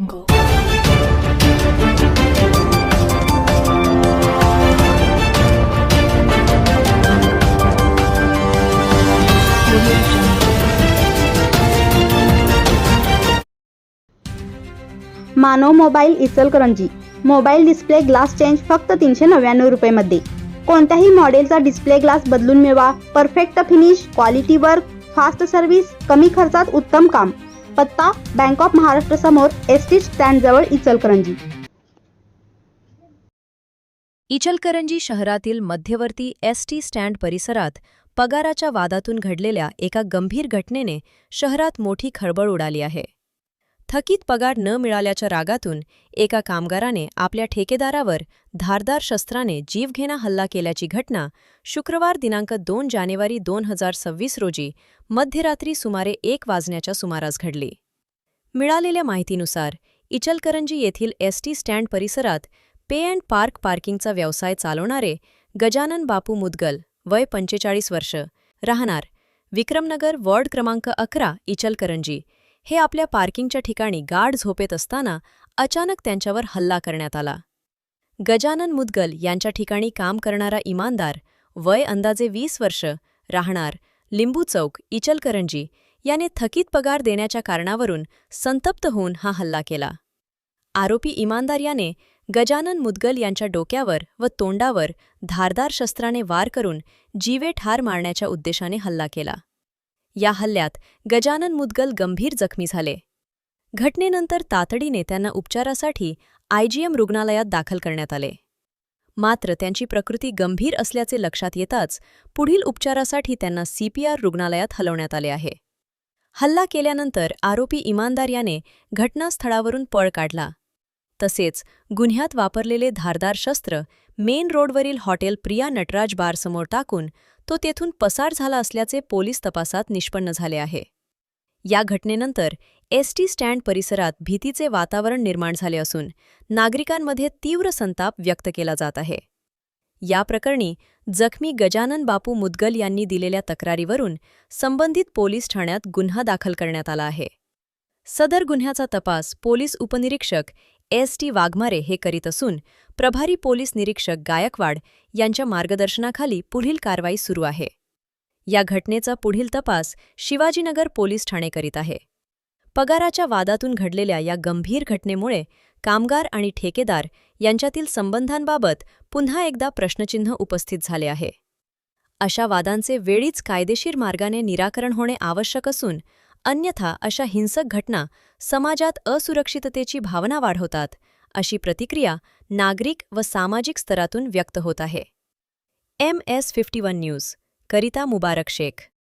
Manav mobile Ichalkaranji. Mobile display glass change फक्त तीनशे नव्याण्णव रुपयेमध्ये. कोणत्याही मॉडेलचा डिस्प्ले ग्लास बदलून मिळवा. Perfect finish quality work fast service कमी खर्चात उत्तम काम. पत्ता बँक ऑफ महाराष्ट्र समोर एस टी स्टँड जवळ इचलकरंजी. इचलकरंजी शहरातील मध्यवर्ती एस टी स्टँड परिसरात पगाराच्या वादातून घडलेल्या एका गंभीर घटनेने शहरात मोठी खळबळ उडाली आहे. थकीत पगार न मिळाल्याच्या रागातून एका कामगाराने आपल्या ठेकेदारावर धारदार शस्त्राने जीवघेणा हल्ला केल्याची घटना शुक्रवार दिनांक दोन जानेवारी दोन हजार सव्वीस रोजी मध्यरात्री सुमारे एक वाजण्याच्या सुमारास घडली. मिळालेल्या माहितीनुसार इचलकरंजी येथील एसटी स्टँड परिसरात पे अँड पार्क पार्किंगचा व्यवसाय चालवणारे गजानन बापू मुदगल वय पंचेचाळीस वर्ष राहणार विक्रमनगर वॉर्ड क्रमांक अकरा इचलकरंजी हे आपल्या पार्किंगच्या ठिकाणी गाढ झोपेत असताना अचानक त्यांच्यावर हल्ला करण्यात आला. गजानन मुदगल यांच्या ठिकाणी काम करणारा इमानदार वय अंदाजे वीस वर्ष राहणार लिंबू चौक इचलकरंजी याने थकीत पगार देण्याच्या कारणावरून संतप्त होऊन हा हल्ला केला. आरोपी इमानदार याने गजानन मुदगल यांच्या डोक्यावर व तोंडावर धारदार शस्त्राने वार करून जीवे ठार मारण्याच्या उद्देशाने हल्ला केला. या हल्ल्यात गजानन मुदगल गंभीर जखमी झाले. घटनेनंतर तातडीने त्यांना उपचारासाठी आयजीएम रुग्णालयात दाखल करण्यात आले. मात्र त्यांची प्रकृती गंभीर असल्याचे लक्षात येताच पुढील उपचारासाठी त्यांना सीपीआर रुग्णालयात हलवण्यात आले आहे. हल्ला केल्यानंतर आरोपी इमानदार याने घटनास्थळावरून पळ काढला. तसेच गुन्ह्यात वापरलेले धारदार शस्त्र मेन रोडवरील हॉटेल प्रिया नटराज बारसमोर टाकून तो तेथून पसार झाला असल्याचे पोलीस तपासात निष्पन्न झाले आहे. या घटनेनंतर एसटी स्टँड परिसरात भीतीचे वातावरण निर्माण झाले असून नागरिकांमध्ये तीव्र संताप व्यक्त केला जात आहे. या प्रकरणी जखमी गजानन बापू मुदगल यांनी दिलेल्या तक्रारीवरून संबंधित पोलीस ठाण्यात गुन्हा दाखल करण्यात आला आहे. सदर गुन्ह्याचा तपास पोलीस उपनिरीक्षक एस टी वाघमारे हे करीत असून प्रभारी पोलीस निरीक्षक गायकवाड यांच्या मार्गदर्शनाखाली पुढील कारवाई सुरू आहे. या घटनेचा पुढील तपास शिवाजीनगर पोलीस ठाणे करीत आहे. पगाराच्या वादातून घडलेल्या या गंभीर घटनेमुळे कामगार आणि ठेकेदार यांच्यातील संबंधांबाबत पुन्हा एकदा प्रश्नचिन्ह उपस्थित झाले आहे. अशा वादांचे वेळीच कायदेशीर मार्गाने निराकरण होणे आवश्यक असून अन्यथा अशा हिंसक घटना समाजात असुरक्षिततेची भावना वाढवतात अशी प्रतिक्रिया नागरिक व सामाजिक स्तरातून व्यक्त होत आहे. M S fifty one news करिता मुबारक शेख.